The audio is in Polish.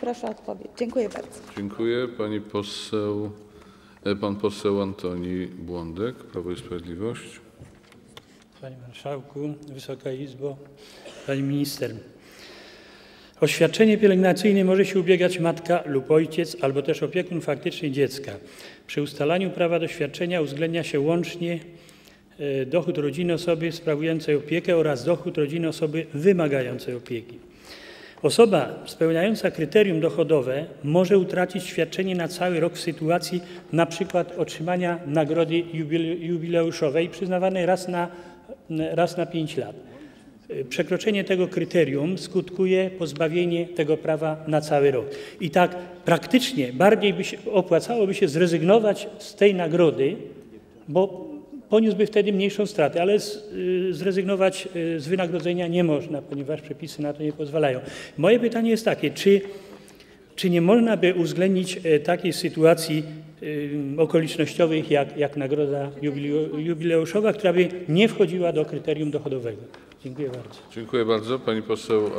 Proszę o odpowiedź. Dziękuję bardzo. Dziękuję. Pani poseł, e, pan poseł Antoni Błądek, Prawo i Sprawiedliwość. Panie Marszałku, Wysoka Izbo, Pani Minister. O świadczenie pielęgnacyjne może się ubiegać matka lub ojciec, albo też opiekun faktyczny dziecka. Przy ustalaniu prawa do świadczenia uwzględnia się łącznie e, dochód rodziny osoby sprawującej opiekę oraz dochód rodziny osoby wymagającej opieki. Osoba spełniająca kryterium dochodowe może utracić świadczenie na cały rok w sytuacji przykład otrzymania nagrody jubile- jubileuszowej przyznawanej raz na, raz na 5 lat. Przekroczenie tego kryterium skutkuje pozbawienie tego prawa na cały rok. I tak praktycznie bardziej by się, opłacałoby się zrezygnować z tej nagrody, bo poniósłby wtedy mniejszą stratę, ale y, zrezygnować y, z wynagrodzenia nie można, ponieważ przepisy na to nie pozwalają. Moje pytanie jest takie, czy, czy nie można by uwzględnić e, takiej sytuacji y, okolicznościowych jak, jak nagroda jubileu- jubileuszowa, która by nie wchodziła do kryterium dochodowego? Dziękuję bardzo. Dziękuję bardzo. Pani poseł